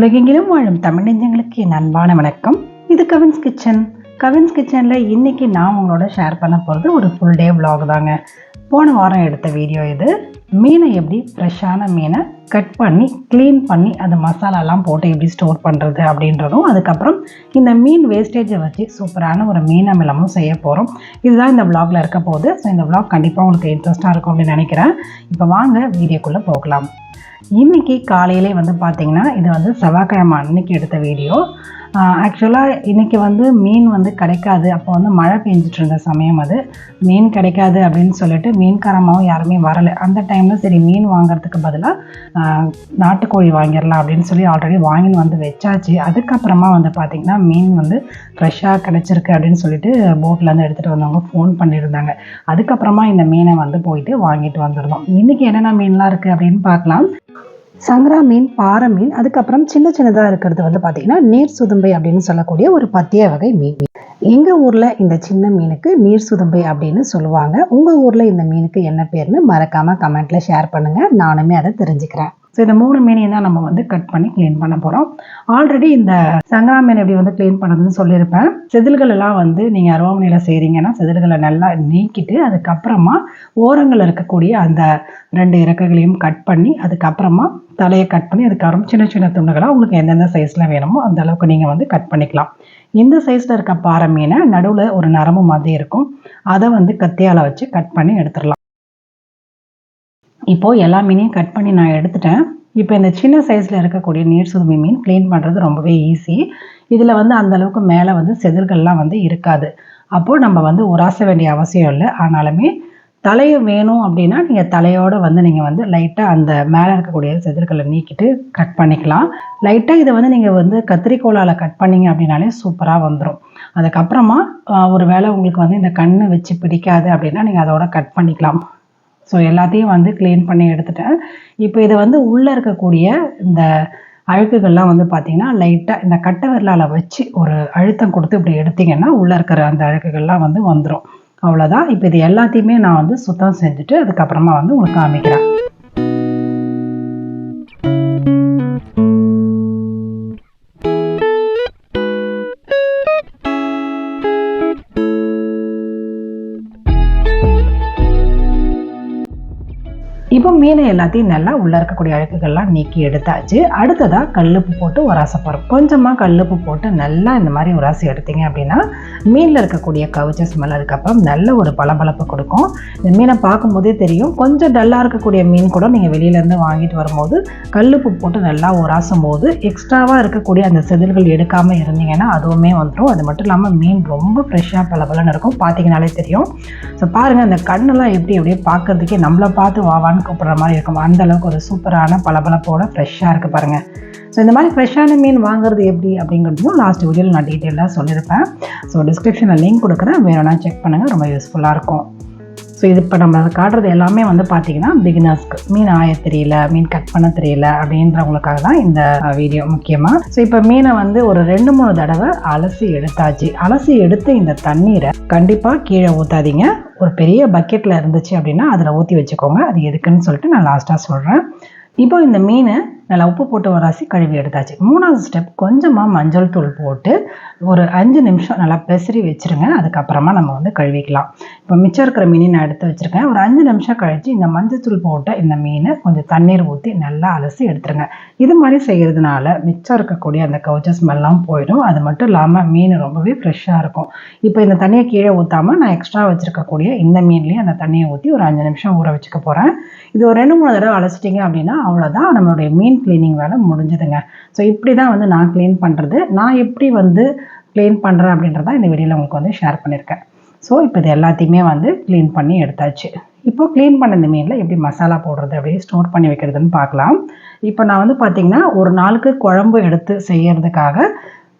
உலகெங்கிலும் வாழும் தமிழ் நெஞ்சங்களுக்கு என் அன்பான வணக்கம். இது கவின்ஸ் கிச்சன். கவின்ஸ் கிச்சனில் இன்றைக்கி நான் உங்களோட ஷேர் பண்ண போகிறது ஒரு ஃபுல் டே விலாக் தாங்க. போன வாரம் எடுத்த வீடியோ இது. மீனை எப்படி ஃப்ரெஷ்ஷான மீனை கட் பண்ணி க்ளீன் பண்ணி அந்த மசாலாலாம் போட்டு எப்படி ஸ்டோர் பண்ணுறது அப்படின்றதும் அதுக்கப்புறம் இந்த மீன் வேஸ்டேஜை வச்சு சூப்பரான ஒரு மீன் அமிலமும் செய்ய போகிறோம் இதுதான் இந்த விலாகில் இருக்க போகுது. ஸோ இந்த விலாக் கண்டிப்பாக உங்களுக்கு இன்ட்ரெஸ்ட்டாக இருக்கும் அப்படின்னு நினைக்கிறேன். இப்போ வாங்க வீடியோக்குள்ளே போகலாம். இன்னைக்கு காலையிலே வந்து பார்த்திங்கன்னா இது வந்து செவ்வாய்க்கிழமை அன்னைக்கு எடுத்த வீடியோ. ஆக்சுவலாக இன்றைக்கி வந்து மீன் வந்து கிடைக்காது. அப்போ வந்து மழை பெஞ்சிட்டு இருந்த சமயம் அது. மீன் கிடைக்காது அப்படின்னு சொல்லிட்டு மீன்காரமாகவும் யாருமே வரலை. அந்த டைமில் சரி மீன் வாங்குறதுக்கு பதிலாக நாட்டுக்கோழி வாங்கிடலாம் அப்படின்னு சொல்லி ஆல்ரெடி வாங்கின்னு வந்து வச்சாச்சு. அதுக்கப்புறமா வந்து பார்த்திங்கன்னா மீன் வந்து ஃப்ரெஷ்ஷாக கிடச்சிருக்கு அப்படின்னு சொல்லிட்டு போட்லேருந்து எடுத்துகிட்டு வந்தவங்க ஃபோன் பண்ணியிருந்தாங்க. அதுக்கப்புறமா இந்த மீனை வந்து போயிட்டு வாங்கிட்டு வந்துருந்தோம் இன்றைக்கி என்னென்ன மீன்லாம் இருக்குது அப்படின்னு பார்க்கலாம். சங்கரா மீன் பாறை மீன் அதுக்கப்புறம் சின்ன சின்னதாக இருக்கிறது வந்து பார்த்தீங்கன்னா நீர் சுதும்பை அப்படின்னு சொல்லக்கூடிய ஒரு பத்திய வகை மீன். எங்கள் ஊரில் இந்த சின்ன மீனுக்கு நீர் சுதம்பை அப்படின்னு சொல்லுவாங்க. உங்கள் ஊரில் இந்த மீனுக்கு என்ன பேர்னு மறக்காமல் கமெண்ட்டில் ஷேர் பண்ணுங்கள் நானுமே அதை தெரிஞ்சுக்கிறேன். ஸோ இந்த மூணு மீனையும் தான் நம்ம வந்து கட் பண்ணி க்ளீன் பண்ண போகிறோம் ஆல்ரெடி இந்த சங்கரா மீன் எப்படி வந்து க்ளீன் பண்ணதுன்னு சொல்லியிருப்பேன். செதில்கள் எல்லாம் வந்து நீங்கள் அருவாமனையில் செய்கிறீங்கன்னா செதில்களை நல்லா நீக்கிட்டு அதுக்கப்புறமா ஓரங்கள் இருக்கக்கூடிய அந்த ரெண்டு இறக்கைகளையும் கட் பண்ணி அதுக்கப்புறமா தலையை கட் பண்ணி அதுக்கப்புறம் சின்ன சின்ன துண்டுகளாக உங்களுக்கு எந்தெந்த சைஸில் வேணுமோ அந்த அளவுக்கு நீங்கள் வந்து கட் பண்ணிக்கலாம். இந்த சைஸில் இருக்க பாறை மீனை நடுவில் ஒரு நரம்பு மாதிரி இருக்கும். அதை வந்து கத்தியால் வச்சு கட் பண்ணி எடுத்துடலாம். இப்போது எல்லா மீனையும் கட் பண்ணி நான் எடுத்துட்டேன். இப்போ இந்த சின்ன சைஸில் இருக்கக்கூடிய நீர் சுதுமி மீன் க்ளீன் பண்ணுறது ரொம்பவே ஈஸி இதில் வந்து அந்த அளவுக்கு மேலே வந்து செதில்கள்லாம் வந்து இருக்காது. அப்போது நம்ம வந்து உராச வேண்டிய அவசியம் இல்லை. ஆனாலுமே தலையை வேணும் அப்படின்னா நீங்கள் தலையோடு வந்து நீங்கள் வந்து லைட்டாக அந்த மேலே இருக்கக்கூடிய செதில்களை நீக்கிட்டு கட் பண்ணிக்கலாம். லைட்டாக இதை வந்து நீங்கள் வந்து கத்திரிக்கோளால் கட் பண்ணீங்க அப்படின்னாலே சூப்பராக வந்துடும் அதுக்கப்புறமா ஒரு வேளை உங்களுக்கு வந்து இந்த கண்ணு வச்சு பிடிக்காது அப்படின்னா நீங்கள் அதோட கட் பண்ணிக்கலாம். ஸோ எல்லாத்தையும் வந்து க்ளீன் பண்ணி எடுத்துட்டேன். இப்போ இது வந்து உள்ளே இருக்கக்கூடிய இந்த அழுக்குகள்லாம் வந்து பார்த்தீங்கன்னா லைட்டாக இந்த கட்டை விரலால் வச்சு ஒரு அழுத்தம் கொடுத்து இப்படி எடுத்திங்கன்னா உள்ளே இருக்கிற அந்த அழுக்குகள்லாம் வந்து வந்துடும் அவ்வளோதான் இப்போ இது எல்லாத்தையுமே நான் வந்து சுத்தம் செஞ்சுட்டு அதுக்கப்புறமா வந்து உங்களுக்கு காமிக்கிறேன். மீனை எல்லாத்தையும் நல்லா உள்ளே இருக்கக்கூடிய அழுக்குகள்லாம் நீக்கி எடுத்தாச்சு. அடுத்ததாக கல்லுப்பு போட்டு உராச போகிறோம் கொஞ்சமாக கல்லுப்பு போட்டு நல்லா இந்த மாதிரி உராசி எடுத்தீங்க அப்படின்னா மீனில் இருக்கக்கூடிய கவிச்ச ஸ்மெல் அதுக்கப்புறம் நல்ல ஒரு பளபளப்பு கொடுக்கும். இந்த மீனை பார்க்கும்போதே தெரியும். கொஞ்சம் டல்லாக இருக்கக்கூடிய மீன் கூட நீங்கள் வெளியிலேருந்து வாங்கிட்டு வரும்போது கல்லுப்பு போட்டு நல்லா உராசும் போது எக்ஸ்ட்ராவாக இருக்கக்கூடிய அந்த செதில்கள் எடுக்காமல் இருந்தீங்கன்னா அதுவுமே வந்துடும் அது மட்டும் இல்லாமல் மீன் ரொம்ப ஃப்ரெஷ்ஷாக பளபளன்னு இருக்கும். பார்த்தீங்கனாலே தெரியும். ஸோ பாருங்கள் அந்த கண்ணெல்லாம் எப்படி அப்படியே பார்க்கறதுக்கே நம்மளை பார்த்து வாவான்னு கூப்பிட்ற மாதிரி இருக்கும். அந்த அளவுக்கு ஒரு சூப்பரான பளபளப்போட ஃப்ரெஷ்ஷாக இருக்குது பாருங்கள் ஸோ இந்த மாதிரி ஃப்ரெஷ்ஷான மீன் வாங்குறது எப்படி அப்படிங்கிறதையும் லாஸ்ட் வீடியோவில் நான் டீட்டெயிலாக சொல்லியிருப்பேன். ஸோ டிஸ்கிரிப்ஷனில் லிங்க் கொடுக்குறேன். வேணும்னா செக் பண்ணுங்கள் ரொம்ப யூஸ்ஃபுல்லாக இருக்கும். ஸோ இது இப்போ நம்ம காட்டுறது எல்லாமே வந்து பார்த்தீங்கன்னா பிகினர்ஸ்க்கு மீன் ஆய தெரியல மீன் கட் பண்ண தெரியல அப்படின்றவங்களுக்காக தான் இந்த வீடியோ முக்கியமாக ஸோ இப்போ மீனை வந்து ஒரு ரெண்டு மூணு தடவை அலசி எடுத்தாச்சு. அலசி எடுத்து இந்த தண்ணீரை கண்டிப்பாக கீழே ஊற்றாதீங்க ஒரு பெரிய பக்கெட்டில் இருந்துச்சு அப்படின்னா அதில் ஊற்றி வச்சுக்கோங்க. அது எதுக்குன்னு சொல்லிட்டு நான் லாஸ்ட்டாக சொல்கிறேன் இப்போ இந்த மீனை நல்லா உப்பு போட்டு வராசி கழுவி எடுத்தாச்சு. மூணாவது ஸ்டெப் கொஞ்சமாக மஞ்சள் தூள் போட்டு ஒரு அஞ்சு நிமிஷம் நல்லா பெசரி வச்சுருங்க. அதுக்கப்புறமா நம்ம வந்து கழுவிக்கலாம். இப்போ மிச்சம் இருக்கிற மீனை நான் எடுத்து வச்சுருக்கேன். ஒரு அஞ்சு நிமிஷம் கழித்து இந்த மஞ்சள் தூள் போட்ட இந்த மீனை கொஞ்சம் தண்ணீர் ஊற்றி நல்லா அலசி எடுத்துருங்க. இது மாதிரி செய்கிறதுனால மிச்சம் இருக்கக்கூடிய அந்த கவுச்ச ஸ்மெல்லாம் போயிடும். அது மட்டும் இல்லாமல் மீன் ரொம்பவே ஃப்ரெஷ்ஷாக இருக்கும். இப்போ இந்த தண்ணியை கீழே ஊற்றாமல் நான் எக்ஸ்ட்ரா வச்சுருக்கக்கூடிய இந்த மீன்லேயும் அந்த தண்ணியை ஊற்றி ஒரு அஞ்சு நிமிஷம் ஊற வச்சுக்க போகிறேன் இது ஒரு ரெண்டு மூணு தடவை அலசிட்டிங்க அப்படின்னா அவ்வளோதான் நம்மளுடைய மீன் க்ளீனிங் வேலை முடிஞ்சுதுங்க. ஸோ இப்படி தான் வந்து நான் க்ளீன் பண்ணுறது நான் எப்படி வந்து க்ளீன் பண்ணுறேன் அப்படின்றத இந்த வீடியோவில் உங்களுக்கு வந்து ஷேர் பண்ணியிருக்கேன் ஸோ இப்போ இது எல்லாத்தையுமே வந்து க்ளீன் பண்ணி எடுத்தாச்சு. இப்போ க்ளீன் பண்ண இந்த மீனில் எப்படி மசாலா போடுறது அப்படியே ஸ்டோர் பண்ணி வைக்கிறதுன்னு பார்க்கலாம். இப்போ நான் வந்து பார்த்திங்கன்னா ஒரு நாளுக்கு குழம்பு எடுத்து செய்கிறதுக்காக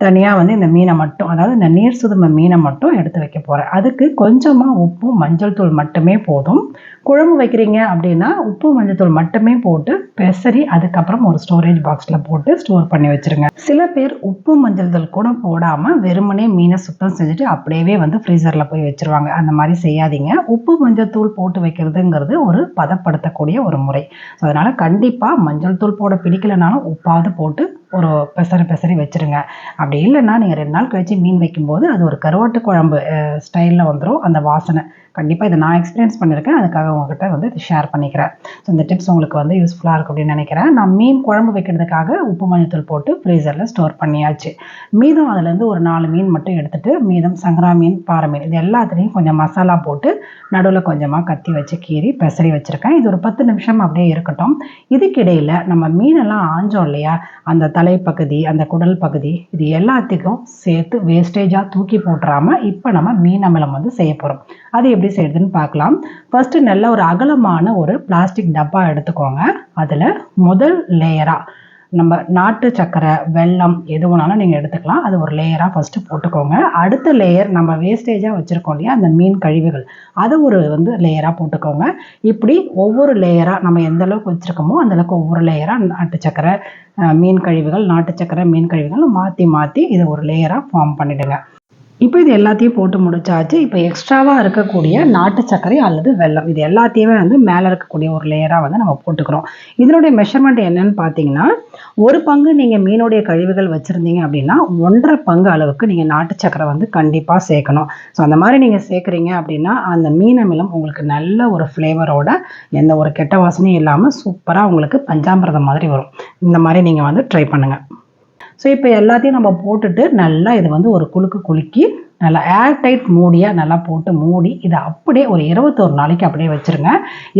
தனியாக வந்து இந்த மீனை மட்டும் அதாவது இந்த நீர் சுதும மீனை மட்டும் எடுத்து வைக்க போகிறேன் அதுக்கு கொஞ்சமாக உப்பும் மஞ்சள் தூள் மட்டுமே போதும். குழம்பு வைக்கிறீங்க அப்படின்னா உப்பு மஞ்சள் தூள் மட்டுமே போட்டு பெசரி அதுக்கப்புறம் ஒரு ஸ்டோரேஜ் பாக்ஸில் போட்டு ஸ்டோர் பண்ணி வச்சுருங்க. சில பேர் உப்பு மஞ்சள் தூள் கூட போடாமல் வெறுமனே மீனை சுத்தம் செஞ்சுட்டு அப்படியே வந்து ஃப்ரீசரில் போய் வச்சுருவாங்க. அந்த மாதிரி செய்யாதீங்க. உப்பு மஞ்சள் தூள் போட்டு வைக்கிறதுங்கிறது ஒரு பதப்படுத்தக்கூடிய ஒரு முறை. ஸோ அதனால் கண்டிப்பாக மஞ்சள் தூள் போட பிடிக்கலனாலும் உப்பாவது போட்டு ஒரு பெசரி பெசரி வச்சுருங்க. அப்படி இல்லைன்னா நீங்கள் ரெண்டு நாள் கழித்து மீன் வைக்கும்போது அது ஒரு கருவாட்டு குழம்பு ஸ்டைலில் வந்துடும் அந்த வாசனை. கண்டிப்பாக இதை நான் எக்ஸ்பீரியன்ஸ் பண்ணியிருக்கேன் அதுக்காக உங்ககிட்ட வந்து இது ஷேர் பண்ணிக்கிறேன். ஸோ இந்த டிப்ஸ் உங்களுக்கு வந்து யூஸ்ஃபுல்லாக இருக்கும் அப்படின்னு நினைக்கிறேன். நான் மீன் குழம்பு வைக்கிறதுக்காக உப்பு மஞ்சத்தூள் போட்டு ஃப்ரீசரில் ஸ்டோர் பண்ணியாச்சு. மீதம் அதுலேருந்து ஒரு நாலு மீன் மட்டும் எடுத்துகிட்டு மீதம் சங்கரா மீன் பாறை மீன் இது எல்லாத்துலேயும் கொஞ்சம் மசாலா போட்டு நடுவில் கொஞ்சமாக கத்தி வச்சு கீறி பெசரி வச்சுருக்கேன். இது ஒரு பத்து நிமிஷம் அப்படியே இருக்கட்டும். இதுக்கிடையில் நம்ம மீனெல்லாம் ஆஞ்சோம் இல்லையா? அந்த தலைப்பகுதி அந்த குடல் பகுதி இது எல்லாத்துக்கும் சேர்த்து வேஸ்டேஜாக தூக்கி போட்டுறாமல் இப்போ நம்ம மீன் அமிலம் வந்து செய்ய போகிறோம் அது எப்படி செய்யறதுன்னு பார்க்கலாம். ஃபர்ஸ்ட் நல்ல ஒரு அகலமான ஒரு பிளாஸ்டிக் டப்பா எடுத்துக்கோங்க. அதில் முதல் லேயராக நம்ம நாட்டு சக்கரை வெல்லம் எது வேணாலும் நீங்கள் எடுத்துக்கலாம். அது ஒரு லேயராக ஃபஸ்ட்டு போட்டுக்கோங்க. அடுத்த லேயர் நம்ம வேஸ்டேஜாக வச்சுருக்கோம் இல்லையா அந்த மீன் கழிவுகள். அதை ஒரு வந்து லேயராக போட்டுக்கோங்க. இப்படி ஒவ்வொரு லேயராக நம்ம எந்த அளவுக்கு வச்சுருக்கோமோ அந்தளவுக்கு ஒவ்வொரு லேயராக நாட்டு சக்கரை மீன் கழிவுகள் நாட்டு சக்கரை மீன் கழிவுகள் மாற்றி மாற்றி இதை ஒரு லேயராக ஃபார்ம் பண்ணிவிடுங்க இப்போ இது எல்லாத்தையும் போட்டு முடிச்சாச்சு. இப்போ எக்ஸ்ட்ராவாக இருக்கக்கூடிய நாட்டு சர்க்கரை அல்லது வெல்லம். இது எல்லாத்தையுமே வந்து மேலே இருக்கக்கூடிய ஒரு லேயராக வந்து நம்ம போட்டுக்கிறோம். இதனுடைய மெஷர்மெண்ட் என்னன்னு பார்த்தீங்கன்னா ஒரு பங்கு நீங்கள் மீனுடைய கழிவுகள் வச்சுருந்தீங்க அப்படின்னா ஒன்றரை பங்கு அளவுக்கு நீங்கள் நாட்டு சர்க்கரை வந்து கண்டிப்பாக சேர்க்கணும். ஸோ அந்த மாதிரி நீங்கள் சேர்க்குறீங்க அப்படின்னா அந்த மீன் அமிலம் உங்களுக்கு நல்ல ஒரு ஃப்ளேவரோட எந்த ஒரு கெட்ட வாசனையும் இல்லாமல் சூப்பராக உங்களுக்கு பஞ்சாமிரதம் மாதிரி வரும். இந்த மாதிரி நீங்கள் வந்து ட்ரை பண்ணுங்கள் ஸோ இப்போ எல்லாத்தையும் நம்ம போட்டுட்டு நல்லா இதை வந்து ஒரு குலுக்கு குலுக்கி நல்லா ஏர் டைட் மூடியாக நல்லா போட்டு மூடி இதை அப்படியே ஒரு இருபத்தோரு நாளைக்கு அப்படியே வச்சுருங்க.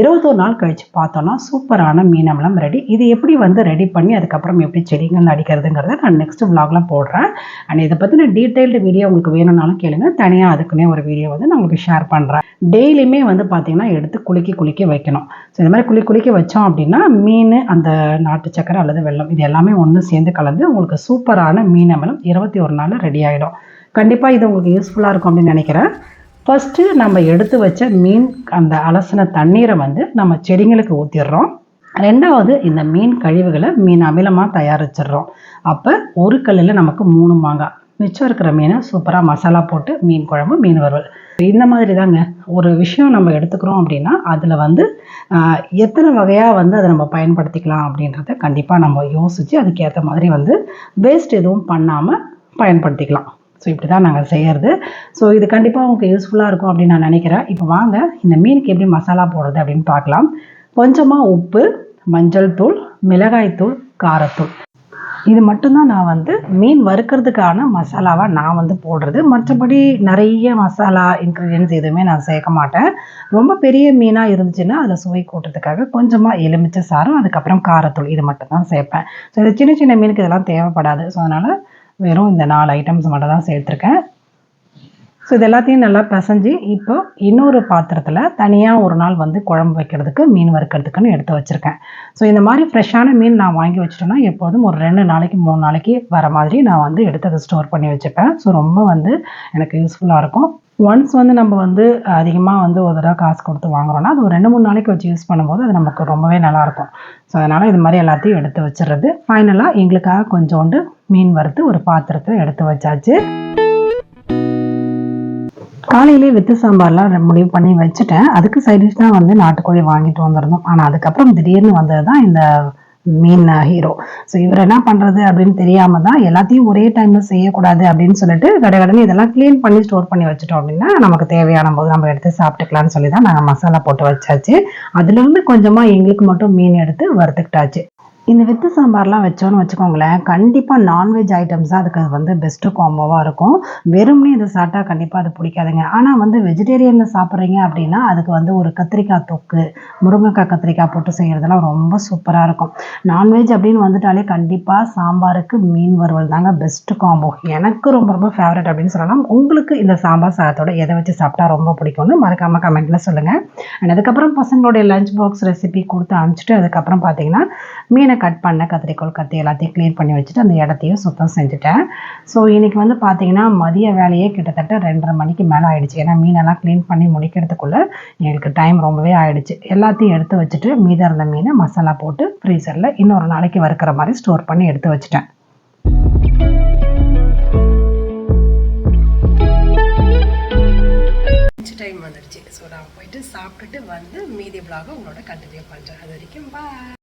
இருபத்தோரு நாள் கழித்து பார்த்தோன்னா சூப்பரான மீனம்லாம் ரெடி இது எப்படி வந்து ரெடி பண்ணி அதுக்கப்புறம் எப்படி செடிகள் அடிக்கிறதுங்கிறத நான் நெக்ஸ்ட் விலாகில் போடுறேன். அண்ட் இதை பற்றின டீட்டெயில்டு வீடியோ உங்களுக்கு வேணும்னாலும் கேளுங்க. தனியாக அதுக்குன்னே ஒரு வீடியோ வந்து நான் உங்களுக்கு ஷேர் பண்ணுறேன் டெய்லியுமே வந்து பார்த்தீங்கன்னா எடுத்து குலுக்கி குலுக்கி வைக்கணும். ஸோ இந்த மாதிரி குளி குளிக்க வச்சோம் அப்படின்னா மீன் அந்த நாட்டு சக்கரை அல்லது வெள்ளம் இது எல்லாமே ஒன்று சேர்ந்து கலந்து உங்களுக்கு சூப்பரான மீனமலம் இருபத்தி ஒரு நாள் ரெடி ஆகிடும் கண்டிப்பாக இது உங்களுக்கு யூஸ்ஃபுல்லாக இருக்கும் அப்படின்னு நினைக்கிறேன். ஃபஸ்ட்டு நம்ம எடுத்து வச்ச மீன் அந்த அலசின தண்ணீரை வந்து நம்ம செடிங்களுக்கு ஊற்றிடுறோம் ரெண்டாவது இந்த மீன் கழிவுகளை மீன் அமிலமாக தயாரிச்சிடுறோம். அப்போ ஒரு கல்லில் நமக்கு மூணு மாங்காய். மிச்சம் இருக்கிற மீனை சூப்பராக மசாலா போட்டு மீன் குழம்பு மீன் வறுவல். இந்த மாதிரி தாங்க ஒரு விஷயம் நம்ம எடுத்துக்கிறோம் அப்படின்னா அதில் வந்து எத்தனை வகையாக வந்து அதை நம்ம பயன்படுத்திக்கலாம் அப்படின்றத கண்டிப்பாக நம்ம யோசித்து அதுக்கேற்ற மாதிரி வந்து வேஸ்ட் எதுவும் பண்ணாமல் பயன்படுத்திக்கலாம். ஸோ இப்படி தான் நாங்கள் செய்கிறது ஸோ இது கண்டிப்பாக உங்களுக்கு யூஸ்ஃபுல்லாக இருக்கும் அப்படின்னு நான் நினைக்கிறேன். இப்போ வாங்க இந்த மீனுக்கு எப்படி மசாலா போடுறது அப்படின்னு பார்க்கலாம். கொஞ்சமாக உப்பு மஞ்சள் தூள் மிளகாய் தூள் காரத்தூள். இது மட்டும்தான் நான் வந்து மீன் வறுக்கிறதுக்கான மசாலாவாக நான் வந்து போடுறது. மற்றபடி நிறைய மசாலா இன்க்ரீடியன்ஸ் எதுவுமே நான் சேர்க்க மாட்டேன். ரொம்ப பெரிய மீனாக இருந்துச்சுன்னா அதில் சுவை கூட்டுறதுக்காக கொஞ்சமாக எலுமிச்சை சாரம் அதுக்கப்புறம் காரத்தூள் இது மட்டும்தான் சேர்ப்பேன். ஸோ இது சின்ன சின்ன மீனுக்கு இதெல்லாம் தேவைப்படாது. ஸோ அதனால் வெறும் இந்த நாலு ஐட்டம்ஸ் மட்டும் தான் சேர்த்துருக்கேன். ஸோ இது எல்லாத்தையும் நல்லா பிசைஞ்சு இப்போ இன்னொரு பாத்திரத்தில் தனியாக ஒரு நாள் வந்து குழம்பு வைக்கிறதுக்கு மீன் வறுக்கிறதுக்குன்னு எடுத்து வச்சுருக்கேன். ஸோ இந்த மாதிரி ஃப்ரெஷ்ஷான மீன் நான் வாங்கி வச்சிட்டேன்னா எப்போதும் ஒரு ரெண்டு நாளைக்கு மூணு நாளைக்கு வர மாதிரி நான் வந்து எடுத்து அதை ஸ்டோர் பண்ணி வச்சுப்பேன். ஸோ ரொம்ப வந்து எனக்கு யூஸ்ஃபுல்லாக இருக்கும். ஒன்ஸ் வந்து நம்ம வந்து அதிகமாக வந்து ஒரு தடவை காசு கொடுத்து வாங்குறோம்னா அது ஒரு ரெண்டு மூணு நாளைக்கு வச்சு யூஸ் பண்ணும்போது அது நமக்கு ரொம்பவே நல்லாயிருக்கும். ஸோ அதனால் இது மாதிரி எல்லாத்தையும் எடுத்து வச்சிடுறது. ஃபைனலாக எங்களுக்காக கொஞ்சோண்டு மீன் வறுத்து ஒரு பாத்திரத்தில் எடுத்து வச்சாச்சு. காலையிலே வித்து சாம்பார்லாம் ரெ- முடிவு பண்ணி வச்சுட்டேன். அதுக்கு சைடிஷ் தான் வந்து நாட்டுக்கோழி வாங்கிட்டு வந்திருந்தோம். ஆனால் அதுக்கப்புறம் திடீர்னு வந்தது தான் இந்த மீன் ஹீரோ ஸோ இவர் என்ன பண்ணுறது அப்படின்னு தெரியாமல் தான் எல்லாத்தையும் ஒரே டைமில் செய்யக்கூடாது அப்படின்னு சொல்லிட்டு கடகடன்னு இதெல்லாம் க்ளீன் பண்ணி ஸ்டோர் பண்ணி வச்சுட்டோம் அப்படின்னா நமக்கு தேவையான போது நம்ம எடுத்து சாப்பிட்டுக்கலாம்னு சொல்லி தான் நாங்கள் மசாலா போட்டு வச்சாச்சு. அதுலேருந்து கொஞ்சமாக எங்களுக்கு மட்டும் மீன் எடுத்து வறுத்துக்கிட்டாச்சு. இந்த வித்து சாம்பார்லாம் வச்சோன்னு வச்சுக்கோங்களேன் கண்டிப்பாக நான்வெஜ் ஐட்டம்ஸ் தான் அதுக்கு வந்து பெஸ்ட்டு காம்போவாக இருக்கும். வெறும்னே இதை சாப்பிட்டா கண்டிப்பாக அது பிடிக்காதுங்க. ஆனால் வந்து வெஜிடேரியனில் சாப்பிட்றீங்க அப்படின்னா அதுக்கு வந்து ஒரு கத்திரிக்காய் தொக்கு முருங்கைக்காய் கத்திரிக்காய் போட்டு செய்கிறதெல்லாம் ரொம்ப சூப்பராக இருக்கும். நான்வெஜ் அப்படின்னு வந்துட்டாலே கண்டிப்பாக சாம்பாருக்கு மீன் வறுவல் தாங்க பெஸ்ட்டு காம்போ எனக்கு ரொம்ப ரொம்ப ஃபேவரட் அப்படின்னு சொல்லலாம். உங்களுக்கு இந்த சாம்பார் சாதத்தோட எதை வச்சு சாப்பிட்டா ரொம்ப பிடிக்கும்னு மறக்காமல் கமெண்ட்டில் சொல்லுங்கள் அண்ட் அதுக்கப்புறம் பசங்களுடைய லஞ்ச் பாக்ஸ் ரெசிபி கொடுத்து அனுப்பிச்சிட்டு அதுக்கப்புறம் பார்த்தீங்கன்னா மீனை கட் பண்ண கத்திரிக்கோல் கத்தி எல்லாத்தையும் க்ளீன் பண்ணி வச்சுட்டு அந்த இடத்தையும் சுத்தம் செஞ்சுட்டேன். ஸோ இன்றைக்கி வந்து பார்த்தீங்கன்னா மதிய வேலையே கிட்டத்தட்ட ரெண்டரை மணிக்கு மேலே ஆயிடுச்சு. ஏன்னா மீனெல்லாம் க்ளீன் பண்ணி முடிக்கிறதுக்குள்ளே எங்களுக்கு டைம் ரொம்பவே ஆயிடுச்சு. எல்லாத்தையும் எடுத்து வச்சுட்டு மீதம் இருந்த மீனை மசாலா போட்டு ஃப்ரீசரில் இன்னொரு நாளைக்கு வறுக்கிற மாதிரி ஸ்டோர் பண்ணி எடுத்து வச்சுட்டேன். டைம் வந்துடுச்சு. ஸோ நான் போயிட்டு சாப்பிட்டுட்டு வந்து மீதி vlog உங்களோட கண்டினியூ பண்ணுறேன் அது வரைக்கும் பாய்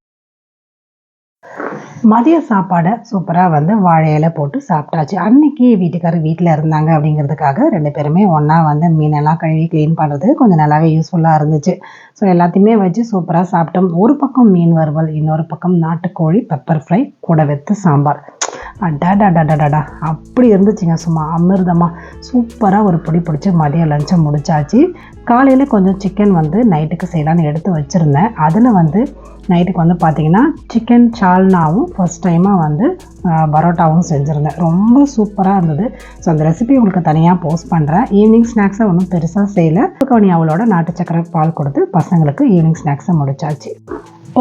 மதிய சாப்பாடை சூப்பராக வந்து வாழை போட்டு சாப்பிட்டாச்சு. அன்னைக்கு வீட்டுக்காரர் வீட்டில் இருந்தாங்க அப்படிங்கிறதுக்காக ரெண்டு பேருமே ஒன்றா வந்து மீனெல்லாம் கழுவி க்ளீன் பண்ணுறது கொஞ்சம் நல்லாவே யூஸ்ஃபுல்லாக இருந்துச்சு. ஸோ எல்லாத்தையுமே வச்சு சூப்பராக சாப்பிட்டோம். ஒரு பக்கம் மீன் வறுவல் இன்னொரு பக்கம் நாட்டுக்கோழி பெப்பர் ஃப்ரை கூட வெத்து சாம்பார். அடாடாடாடாடா அப்படி இருந்துச்சுங்க சும்மா. அமிர்தமாக சூப்பராக ஒரு பொடி பிடிச்சி மதியம் லஞ்சம் முடிச்சாச்சு. காலையில் கொஞ்சம் சிக்கன் வந்து நைட்டுக்கு செய்யலான்னு எடுத்து வச்சுருந்தேன். அதில் வந்து நைட்டுக்கு வந்து பார்த்திங்கன்னா சிக்கன் சால்னாவும் ஃபஸ்ட் டைமாக வந்து பரோட்டாவும் செஞ்சுருந்தேன். ரொம்ப சூப்பராக இருந்தது. ஸோ அந்த ரெசிபி உங்களுக்கு தனியாக போஸ்ட் பண்ணுறேன் ஈவினிங் ஸ்நாக்ஸை ஒன்றும் பெருசாக செய்யலை. கவனி அவளோட நாட்டு சக்கரை பால் கொடுத்து பசங்களுக்கு ஈவினிங் ஸ்நாக்ஸை முடிச்சாச்சு.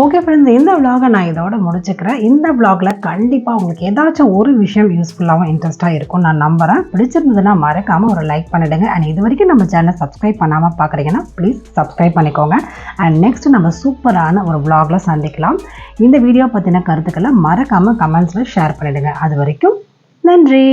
ஓகே ஃப்ரெண்ட்ஸ் இந்த vlog-அ நான் இதோட முடிச்சுக்கிறேன். இந்த vlog-ல கண்டிப்பாக உங்களுக்கு ஏதாச்சும் ஒரு விஷயம் யூஸ்ஃபுல்லாகவும் இன்ட்ரெஸ்ட்டாக இருக்கும் நான் நம்புகிறேன் பிடிச்சிருந்ததுன்னா மறக்காமல் ஒரு லைக் பண்ணிவிடுங்க அண்ட் இது வரைக்கும் நம்ம சேனல் சப்ஸ்கிரைப் பண்ணாமல் பார்க்குறீங்கன்னா ப்ளீஸ் சப்ஸ்கிரைப் பண்ணிக்கோங்க. அண்ட் நெக்ஸ்ட் நம்ம சூப்பரான ஒரு vlog-ல சந்திக்கலாம். இந்த வீடியோ பற்றின கருத்துக்களை மறக்காமல் கமெண்ட்ஸில் ஷேர் பண்ணிவிடுங்க அது வரைக்கும் நன்றி.